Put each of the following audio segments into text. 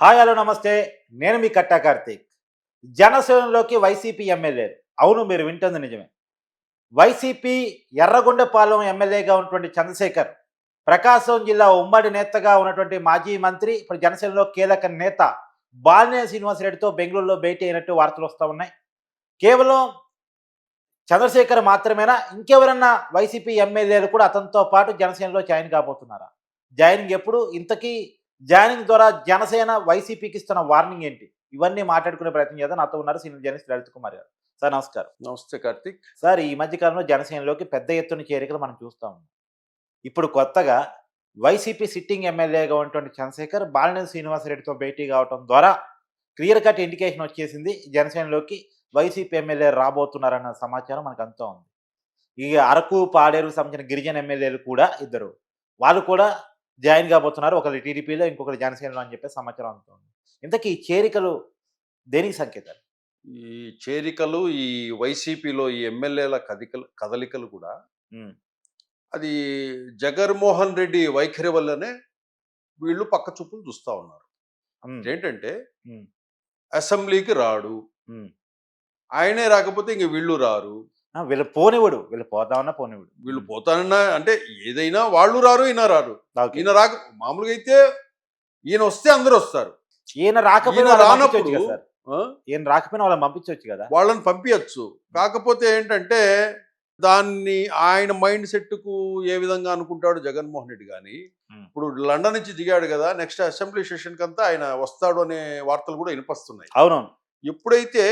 Hi hello నమస్తే. నేను మీ కట్టా Karthik. జనసేనలోకి YCP ఎమ్మెల్యేలు అవును మీరు వింటుంది నిజమే. వైసీపీ ఎర్రగొండపాలెం ఎమ్మెల్యేగా ఉన్నటువంటి చంద్రశేఖర్ ప్రకాశం జిల్లా ఉమ్మడి నేతగా ఉన్నటువంటి మాజీ మంత్రి ఇప్పుడు జనసేనలో కీలక నేత బాలినే శ్రీనివాసరెడ్డితో బెంగళూరులో భేటీ అయినట్టు వార్తలు వస్తూ ఉన్నాయి. కేవలం చంద్రశేఖర్ మాత్రమేనా? ఇంకెవరన్నా వైసీపీ ఎమ్మెల్యేలు కూడా అతనితో పాటు జనసేనలో జాయిన్ కాబోతున్నారా? జాయినింగ్ ఎప్పుడు? ఇంతకీ జాయినింగ్ ద్వారా జనసేన వైసీపీకి ఇస్తున్న వార్నింగ్ ఏంటి? ఇవన్నీ మాట్లాడుకునే ప్రయత్నం చేద్దాం. నాతో ఉన్నారు సీనియర్ జర్నలిస్ట్ లలిత్ కుమార్ గారు. సార్ నమస్కారం. నమస్తే కార్తిక్. సార్ ఈ మధ్య కాలంలో జనసేనలోకి పెద్ద ఎత్తున చేరికలు మనం చూస్తా ఉన్నాం. ఇప్పుడు కొత్తగా వైసీపీ సిట్టింగ్ ఎమ్మెల్యేగా ఉన్నటువంటి చంద్రశేఖర్ బాలినేని శ్రీనివాసరెడ్డితో భేటీ కావడం ద్వారా క్లియర్ కట్ ఇండికేషన్ వచ్చేసింది. జనసేనలోకి వైసీపీ ఎమ్మెల్యే రాబోతున్నారన్న సమాచారం మనకు అంతా ఉంది. ఈ అరకు పాడేరుకు సంబంధించిన గిరిజన ఎమ్మెల్యేలు కూడా ఇద్దరు. వాళ్ళు కూడా జాయిన్ కాబోతున్నారు. ఒకరు టీడీపీలో ఇంకొకరు జనసేనలో అని చెప్పి సమాచారం అంతా ఉంది ఇంతకీ ఈ చేరికలు దేనికి సంకేతాలు? ఈ చేరికలు ఈ వైసీపీలో ఈ ఎమ్మెల్యేల కదికలు కదలికలు కూడా అది జగన్మోహన్ రెడ్డి వైఖరి వల్లనే వీళ్ళు పక్క చూపులు చూస్తా ఉన్నారు. ఏంటంటే అసెంబ్లీకి రాడు. ఆయనే రాకపోతే ఇంక వీళ్ళు రారు. వీళ్ళు పోనివ్వడు. వీళ్ళు పోదామన్నా పోనివ్వడు. వీళ్ళు పోతానన్నా అంటే ఏదైనా వాళ్ళు రారు ఈయన రారు. ఈయన రాక మామూలుగా అయితే ఈయన వస్తే అందరూ వస్తారు. ఈయన రాకపోయినా రానప్పుడు-? ఈయన రాకపోయినా వాళ్ళని పంపించవచ్చు కదా? వాళ్ళని పంపించచ్చు కాకపోతే ఏంటంటే దాన్ని ఆయన మైండ్ సెట్కు ఏ విధంగా అనుకుంటాడు జగన్మోహన్ రెడ్డి కానీ. ఇప్పుడు లండన్ నుంచి దిగాడు కదా నెక్స్ట్ అసెంబ్లీ సెషన్ కంతా ఆయన వస్తాడు అనే వార్తలు కూడా వినిపిస్తున్నాయి. అవునవును. ఎప్పుడైతే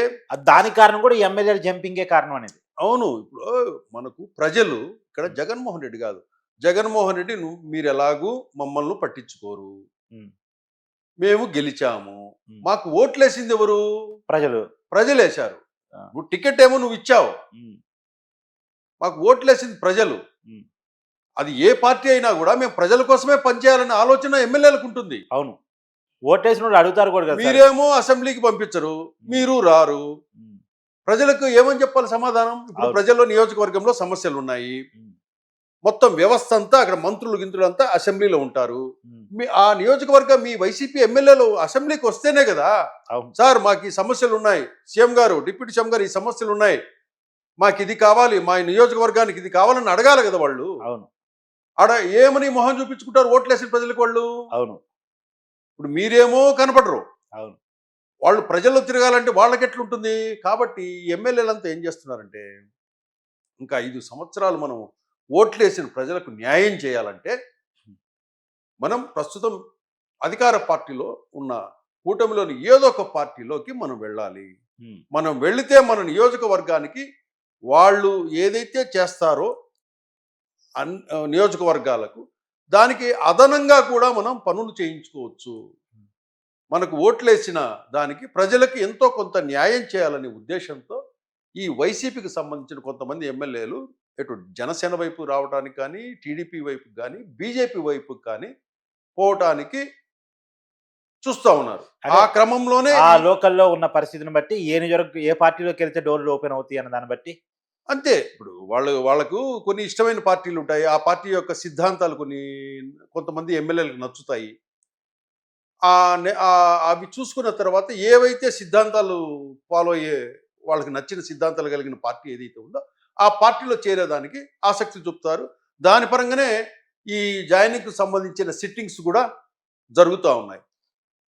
దానికి కారణం కూడా ఎమ్మెల్యేల జంపింగే కారణం అనేది. అవును. ఇప్పుడు మనకు ప్రజలు ఇక్కడ జగన్మోహన్ రెడ్డి కాదు. జగన్మోహన్ రెడ్డి నువ్వు మీరు ఎలాగూ మమ్మల్ని పట్టించుకోరు. మేము గెలిచాము. మాకు ఓట్లేసింది ఎవరు? ప్రజలు. ప్రజలు వేశారు Ah. నువ్వు టికెట్ ఏమో నువ్వు ఇచ్చావు. మాకు ఓట్లేసింది ప్రజలు. అది ఏ పార్టీ అయినా కూడా మేము ప్రజల కోసమే పనిచేయాలనే ఆలోచన ఎమ్మెల్యేలకు ఉంటుంది. అవును. ఓటేసిన అడుగుతారు కూడా. మీరేమో అసెంబ్లీకి పంపించరు. మీరు రారు. ప్రజలకు ఏమని చెప్పాలి సమాధానం? ఇప్పుడు. ప్రజల్లో నియోజకవర్గంలో సమస్యలు ఉన్నాయి. మొత్తం వ్యవస్థ అంతా అక్కడ మంత్రులు గింత్రులు అంతా అసెంబ్లీలో ఉంటారు. మీ ఆ నియోజకవర్గం మీ వైసీపీ ఎమ్మెల్యేలు అసెంబ్లీకి వస్తేనే కదా? సార్ మాకు ఈ సమస్యలు ఉన్నాయి. సీఎం గారు డిప్యూటీ సీఎం గారు ఈ సమస్యలు ఉన్నాయి. మాకు ఇది కావాలి మా నియోజకవర్గానికి ఇది కావాలని అడగాలి కదా వాళ్ళు? అవును. ఆడ ఏమని మొహం చూపించుకుంటారు ఓట్లేసిన ప్రజలకు వాళ్ళు? అవును. ఇప్పుడు మీరేమో కనపడరు. అవును. వాళ్ళు ప్రజల్లో తిరగాలంటే వాళ్ళకి ఎట్లుంటుంది కాబట్టి ఎమ్మెల్యేలంతా ఏం చేస్తున్నారంటే ఇంకా ఐదు సంవత్సరాలు మనం ఓట్లేసిన ప్రజలకు న్యాయం చేయాలంటే మనం ప్రస్తుతం అధికార పార్టీలో ఉన్న కూటమిలోని ఏదో ఒక పార్టీలోకి మనం వెళ్ళాలి. మనం వెళితే మన నియోజకవర్గానికి వాళ్ళు ఏదైతే చేస్తారో అన్ నియోజకవర్గాలకు దానికి అదనంగా కూడా మనం పనులు చేయించుకోవచ్చు. మనకు ఓట్లేసిన దానికి ప్రజలకు ఎంతో కొంత న్యాయం చేయాలనే ఉద్దేశంతో ఈ వైసీపీకి సంబంధించిన కొంతమంది ఎమ్మెల్యేలు ఎటు జనసేన వైపు రావడానికి కానీ టీడీపీ వైపు కానీ బీజేపీ వైపు కానీ పోవటానికి చూస్తూ ఉన్నారు. ఆ క్రమంలోనే ఆ లోకల్లో ఉన్న పరిస్థితిని బట్టి ఏ నియోజక ఏ పార్టీలోకి వెళ్తే డోర్లు ఓపెన్ అవుతాయి అన్న దాన్ని బట్టి. అంతే. ఇప్పుడు వాళ్ళు వాళ్ళకు కొన్ని ఇష్టమైన పార్టీలు ఉంటాయి. ఆ పార్టీ యొక్క సిద్ధాంతాలు కొన్ని కొంతమంది ఎమ్మెల్యేలకు నచ్చుతాయి. అవి చూసుకున్న తర్వాత ఏవైతే సిద్ధాంతాలు ఫాలో అయ్యే వాళ్ళకి నచ్చిన సిద్ధాంతాలు కలిగిన పార్టీ ఏదైతే ఉందో ఆ పార్టీలో చేరేదానికి ఆసక్తి చూపుతారు. దాని పరంగానే ఈ జాయినింగ్కి సంబంధించిన సిట్టింగ్స్ కూడా జరుగుతూ ఉన్నాయి.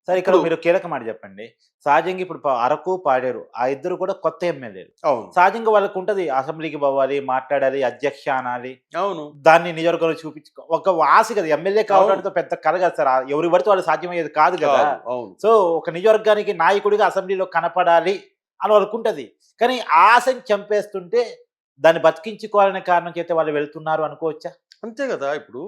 సరే ఇక్కడ మీరు కీలక మాట చెప్పండి. సహజంగా ఇప్పుడు అరకు పాడేరు ఆ ఇద్దరు కూడా కొత్త ఎమ్మెల్యేలు. సహజంగా వాళ్ళకు ఉంటది అసెంబ్లీకి పోవాలి మాట్లాడాలి అధ్యక్ష అనాలి. అవును. దాన్ని నియోజకవర్గంలో చూపించుకో ఒక ఆశ కదా ఎమ్మెల్యే కావడంతో పెద్ద కల కదా సార్ ఎవరి పడితే వాళ్ళు సాధ్యమయ్యేది కాదు కదా. సో ఒక నియోజకవర్గానికి నాయకుడిగా అసెంబ్లీలో కనపడాలి అని వాళ్ళకు ఉంటది కానీ ఆశని చంపేస్తుంటే దాన్ని బతికించుకోవాలనే కారణం చేత వాళ్ళు వెళ్తున్నారు అనుకోవచ్చా? అంతే కదా ఇప్పుడు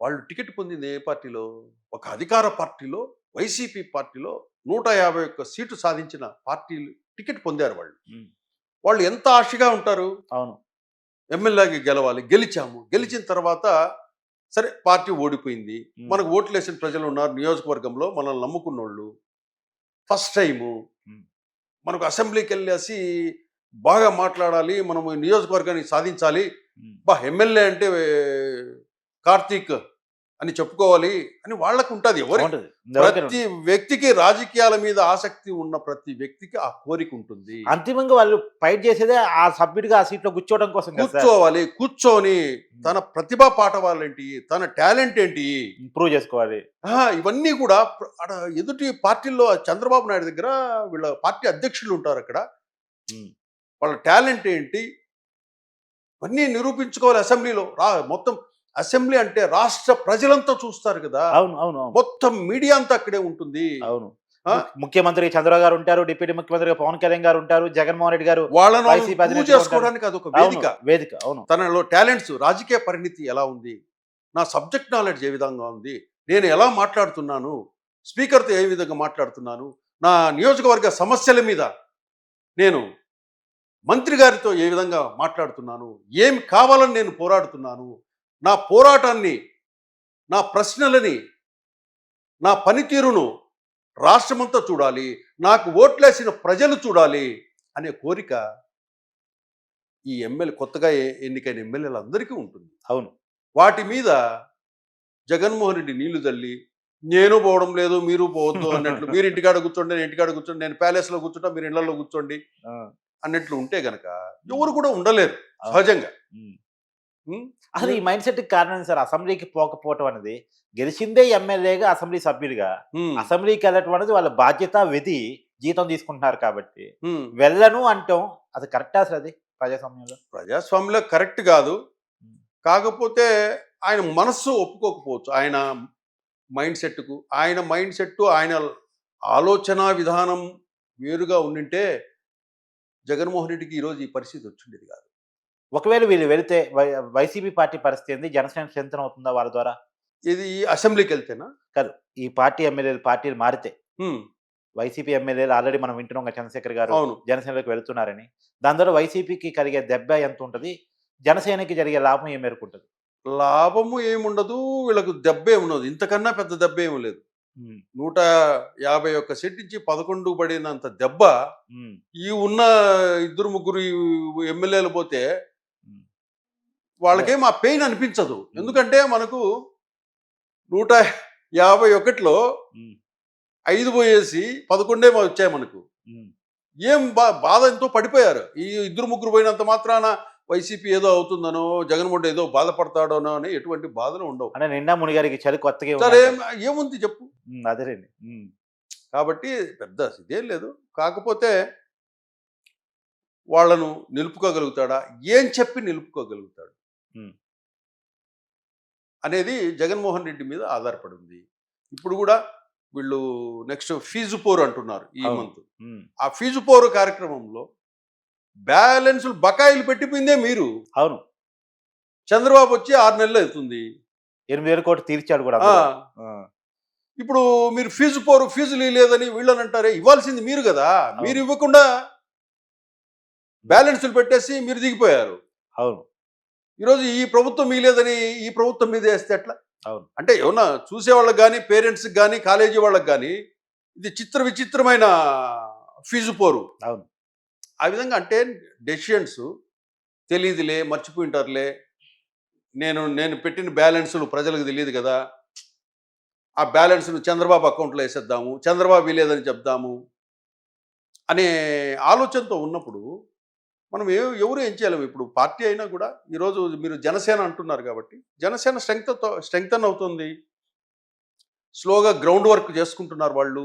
వాళ్ళు టికెట్ పొందింది ఏ పార్టీలో? ఒక అధికార పార్టీలో వైసీపీ పార్టీలో నూట యాభై ఒక్క సీటు సాధించిన పార్టీలు టికెట్ పొందారు వాళ్ళు. వాళ్ళు ఎంత ఆశగా ఉంటారు అవును ఎమ్మెల్యేకి గెలవాలి గెలిచాము గెలిచిన తర్వాత సరే పార్టీ ఓడిపోయింది. మనకు ఓట్లు వేసిన ప్రజలు ఉన్నారు నియోజకవర్గంలో మనల్ని నమ్ముకున్న వాళ్ళు ఫస్ట్ టైము. మనకు అసెంబ్లీకి వెళ్ళేసి బాగా మాట్లాడాలి మనము నియోజకవర్గాన్ని సాధించాలి. బా ఎమ్మెల్యే అంటే కార్తీక్ అని చెప్పుకోవాలి అని వాళ్ళకు ఉంటుంది ఎవరి ప్రతి వ్యక్తికి రాజకీయాల మీద ఆసక్తి ఉన్న ప్రతి వ్యక్తికి ఆ కోరిక ఉంటుంది. అంతిమంగా వాళ్ళు ఫైట్ చేసేదే ఆ సభ్యుడిగా ఆ సీట్లో కూర్చోవడం కోసం కూర్చోవాలి కూర్చొని తన ప్రతిభా ఏంటి తన టాలెంట్ ఏంటి? ఇంప్రూవ్ చేసుకోవాలి. ఇవన్నీ కూడా ఎదుటి పార్టీల్లో చంద్రబాబు నాయుడు దగ్గర వీళ్ళ పార్టీ అధ్యక్షులు ఉంటారు అక్కడ. వాళ్ళ టాలెంట్ ఏంటి? ఇవన్నీ నిరూపించుకోవాలి అసెంబ్లీలో. రా మొత్తం అసెంబ్లీ అంటే రాష్ట్ర ప్రజలంతా చూస్తారు కదా. అవును అవును మొత్తం మీడియా అంతా అక్కడే ఉంటుంది. అవును? ముఖ్యమంత్రి చంద్రబాబు గారు ఉంటారు డిప్యూటీ ముఖ్యమంత్రిగా పవన్ కళ్యాణ్ గారు ఉంటారు జగన్మోహన్ రెడ్డి గారు వాళ్ళను చేసుకోవడానికి అదొక వేదిక. వేదిక అవును. తనలో టాలెంట్స్ రాజకీయ పరిణితి ఎలా ఉంది? నా సబ్జెక్ట్ నాలెడ్జ్ ఏ విధంగా ఉంది? నేను ఎలా మాట్లాడుతున్నాను? స్పీకర్తో ఏ విధంగా మాట్లాడుతున్నాను? నా నియోజకవర్గ సమస్యల మీద నేను మంత్రి గారితో ఏ విధంగా మాట్లాడుతున్నాను? ఏం కావాలని నేను పోరాడుతున్నాను? నా పోరాటాన్ని నా ప్రశ్నలని నా పనితీరును రాష్ట్రమంతా చూడాలి నాకు ఓట్లేసిన ప్రజలు చూడాలి అనే కోరిక ఈ ఎమ్మెల్యే కొత్తగా ఎన్నికైన ఎమ్మెల్యేలు అందరికీ ఉంటుంది. అవును. వాటి మీద జగన్మోహన్ రెడ్డి నీళ్ళు తల్లి నేను పోవడం లేదు మీరు పోవద్దు అన్నట్లు మీరు ఇంటికాడ కూర్చోండి నేను ఇంటికాడ కూర్చోండి నేను ప్యాలెస్లో కూర్చుంటా మీరు ఇళ్ళలో కూర్చోండి అన్నట్లు ఉంటే గనక ఎవరు కూడా ఉండలేరు సహజంగా. అసలు ఈ మైండ్ సెట్ కారణం సార్? అసెంబ్లీకి పోకపోవటం అనేది గెలిచిందే ఎమ్మెల్యేగా అసెంబ్లీ సభ్యుడిగా. అసెంబ్లీకి వెళ్ళటం అనేది వాళ్ళ బాధ్యత విధి జీతం తీసుకుంటున్నారు కాబట్టి. వెళ్ళను అంటాం. అది కరెక్టా అసలు అది ప్రజాస్వామ్యంలో? ప్రజాస్వామ్యంలో కరెక్ట్ కాదు. కాకపోతే ఆయన మనస్సు ఒప్పుకోకపోవచ్చు. ఆయన మైండ్ సెట్కు ఆయన మైండ్ సెట్ ఆయన ఆలోచన విధానం వేరుగా ఉండింటే జగన్మోహన్ రెడ్డికి ఈరోజు ఈ పరిస్థితి వచ్చిండేది కాదు. ఒకవేళ వీళ్ళు వెళితే వైసీపీ పార్టీ పరిస్థితి ఏంది? జనసేన స్ట్రెంత్ అవుతుందా వాళ్ళ ద్వారా? ఇది అసెంబ్లీకి వెళ్తేనా? కాదు. ఈ పార్టీ ఎమ్మెల్యేలు పార్టీలు మారితే. వైసీపీ ఎమ్మెల్యేలు ఆల్రెడీ మనం వింటున్నాం చంద్రశేఖర్ గారు జనసేనలోకి వెళుతున్నారని. దాని ద్వారా వైసీపీకి కలిగే దెబ్బ ఎంత ఉంటుంది? జనసేనకి జరిగే లాభం ఏ మేరకు ఉంటుంది? లాభము ఏముండదు వీళ్ళకు దెబ్బ ఏముండదు ఇంతకన్నా పెద్ద దెబ్బ ఏమి లేదు. నూట యాభై ఒక్క సెట్ ఇచ్చి పదకొండు పడినంత దెబ్బ ఈ ఉన్న ఇద్దరు ముగ్గురు ఎమ్మెల్యేలు పోతే. వాళ్ళకేం ఆ పెయిన్ అనిపించదు. ఎందుకంటే మనకు నూట యాభై ఒకటిలో ఐదు పోయేసి పదకొండే వచ్చాయి మనకు. ఏం బా బాధ ఎంతో పడిపోయారు. ఈ ఇద్దరు ముగ్గురు పోయినంత మాత్రాన వైసీపీ ఏదో అవుతుందనో జగన్మోహన్ రెడ్డి ఏదో బాధపడతాడోనో అని ఎటువంటి బాధలు ఉండవు. అంటే నిండా మునిగారికి చలి కొత్తగా సరే. ఏముంది చెప్పు? ఉమ్, కాబట్టి పెద్ద ఇదేం లేదు. కాకపోతే వాళ్ళను నిలుపుకోగలుగుతాడా? ఏం చెప్పి నిలుపుకోగలుగుతాడు. అనేది జగన్మోహన్ రెడ్డి మీద ఆధారపడి ఉంది ఇప్పుడు కూడా వీళ్ళు నెక్స్ట్ ఫీజు పోరు అంటున్నారు ఈ. మంత్. ఆ ఫీజు పోరు కార్యక్రమంలో బ్యాలెన్స్ బకాయిలు పెట్టిపోయిందే మీరు. అవును. చంద్రబాబు వచ్చి ఆరు నెలలు అవుతుంది. ఎనిమిది వేల కోట్లు తీర్చాడు కూడా ఇప్పుడు మీరు ఫీజు పోరు ఫీజులు లేదని వీళ్ళని అంటారే ఇవ్వాల్సింది మీరు కదా. మీరు ఇవ్వకుండా బ్యాలెన్స్లు పెట్టేసి మీరు దిగిపోయారు. అవును. ఈరోజు ఈ ప్రభుత్వం మీలేదని ఈ ప్రభుత్వం మీద వేస్తే ఎట్లా? అవును. అంటే ఏమన్నా చూసే వాళ్ళకి కానీ పేరెంట్స్కి కానీ కాలేజీ వాళ్ళకి కానీ ఇది చిత్ర విచిత్రమైన ఫీజు పోరు. అవును. ఆ విధంగా అంటే డెసిషన్స్ తెలియదులే మర్చిపోయింటారులే. నేను నేను పెట్టిన బ్యాలెన్సులు ప్రజలకు తెలియదు కదా. ఆ బ్యాలెన్స్ను చంద్రబాబు అకౌంట్లో వేసేద్దాము చంద్రబాబు లేదని చెప్దాము అనే ఆలోచనతో ఉన్నప్పుడు మనం ఏ ఎవరు ఏం చేయలేము ఇప్పుడు పార్టీ అయినా కూడా ఈరోజు మీరు జనసేన అంటున్నారు కాబట్టి జనసేన స్ట్రెంగ్త్ స్ట్రెంగ్తన్ అవుతుంది. స్లోగా గ్రౌండ్ వర్క్ చేసుకుంటున్నారు వాళ్ళు.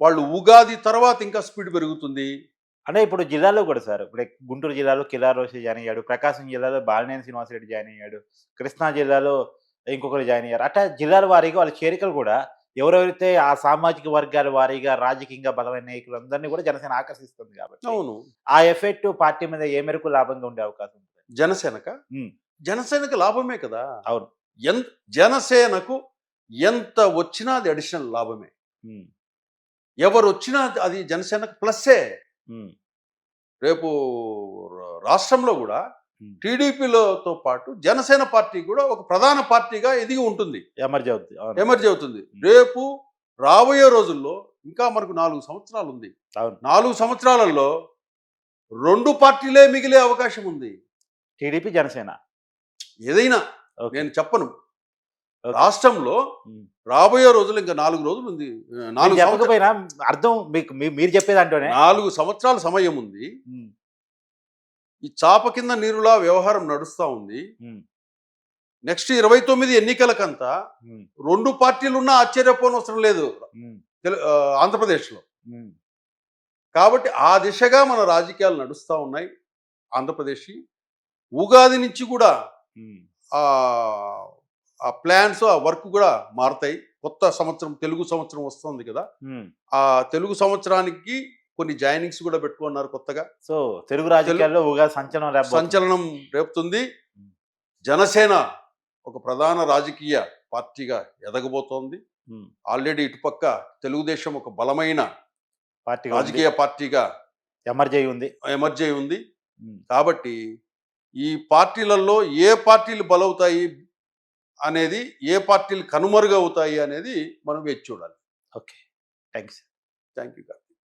వాళ్ళు ఉగాది తర్వాత ఇంకా స్పీడ్ పెరుగుతుంది. అంటే ఇప్పుడు జిల్లాలో కూడా సార్ ఇప్పుడు గుంటూరు జిల్లాలో కిలా రోషి జాయిన్ అయ్యాడు ప్రకాశం జిల్లాలో బాలినేని శ్రీనివాసరెడ్డి జాయిన్ అయ్యాడు కృష్ణా జిల్లాలో ఇంకొకరు జాయిన్ అయ్యారు. అట్లా జిల్లాల వారీగా వాళ్ళ చేరికలు కూడా ఎవరెవరైతే ఆ సామాజిక వర్గాల వారీగా రాజకీయంగా బలమైన నాయకులు అందరినీ కూడా జనసేన ఆకర్షిస్తుంది కాబట్టి అవును. ఆ ఎఫెక్ట్ పార్టీ మీద ఏ మేరకు లాభంగా ఉండే అవకాశం ఉంది జనసేనక. జనసేనకు లాభమే కదా? అవును. ఎంత జనసేనకు ఎంత వచ్చినా అది అడిషనల్ లాభమే. ఎవరు వచ్చినా అది జనసేనకు ప్లస్సే. రేపు రాష్ట్రంలో కూడా. టీడీపీలతో పాటు జనసేన పార్టీ కూడా ఒక ప్రధాన పార్టీగా ఎదిగి ఉంటుంది. ఎమర్జీ అవుతుంది ఎమర్జీ అవుతుంది. రేపు రాబోయే రోజుల్లో ఇంకా మనకు నాలుగు సంవత్సరాలు ఉంది. నాలుగు సంవత్సరాలలో రెండు పార్టీలే మిగిలే అవకాశం ఉంది. టీడీపీ జనసేన? ఏదైనా. నేను చెప్పను. రాష్ట్రంలో. రాబోయే రోజులు ఇంకా నాలుగు రోజులు ఉంది. నాలుగు చెప్పకపోయినా అర్థం మీకు మీరు చెప్పేదాంట్లోనే. నాలుగు సంవత్సరాల సమయం ఉంది. ఈ చాప కింద నీరులా వ్యవహారం నడుస్తా ఉంది. నెక్స్ట్ ఇరవై తొమ్మిది ఎన్నికలకంతా రెండు పార్టీలు ఉన్నా ఆశ్చర్యపోనవసరం లేదు. ఆంధ్రప్రదేశ్లో. కాబట్టి ఆ దిశగా మన రాజకీయాలు నడుస్తూ ఉన్నాయి. ఆంధ్రప్రదేశ్. ఉగాది నుంచి కూడా ఆ ప్లాన్స్ ఆ వర్క్ కూడా మారుతాయి. కొత్త సంవత్సరం తెలుగు సంవత్సరం వస్తుంది కదా. ఆ తెలుగు సంవత్సరానికి కొన్ని జాయినింగ్స్ కూడా పెట్టుకున్నారు కొత్తగా. సో తెలుగు రాజకీయాల్లో సంచలనం సంచలనం రేపుతుంది. జనసేన ఒక ప్రధాన రాజకీయ పార్టీగా ఎదగబోతోంది. ఆల్రెడీ ఇటుపక్క తెలుగుదేశం ఒక బలమైన పార్టీ రాజకీయ పార్టీగా ఎమర్జీ ఉంది. ఎమర్జ్ ఉంది. కాబట్టి ఈ పార్టీలలో ఏ పార్టీలు బలవుతాయి అనేది ఏ పార్టీలు కనుమరుగవుతాయి అనేది మనం వేచి చూడాలి. ఓకే. Thanks thank you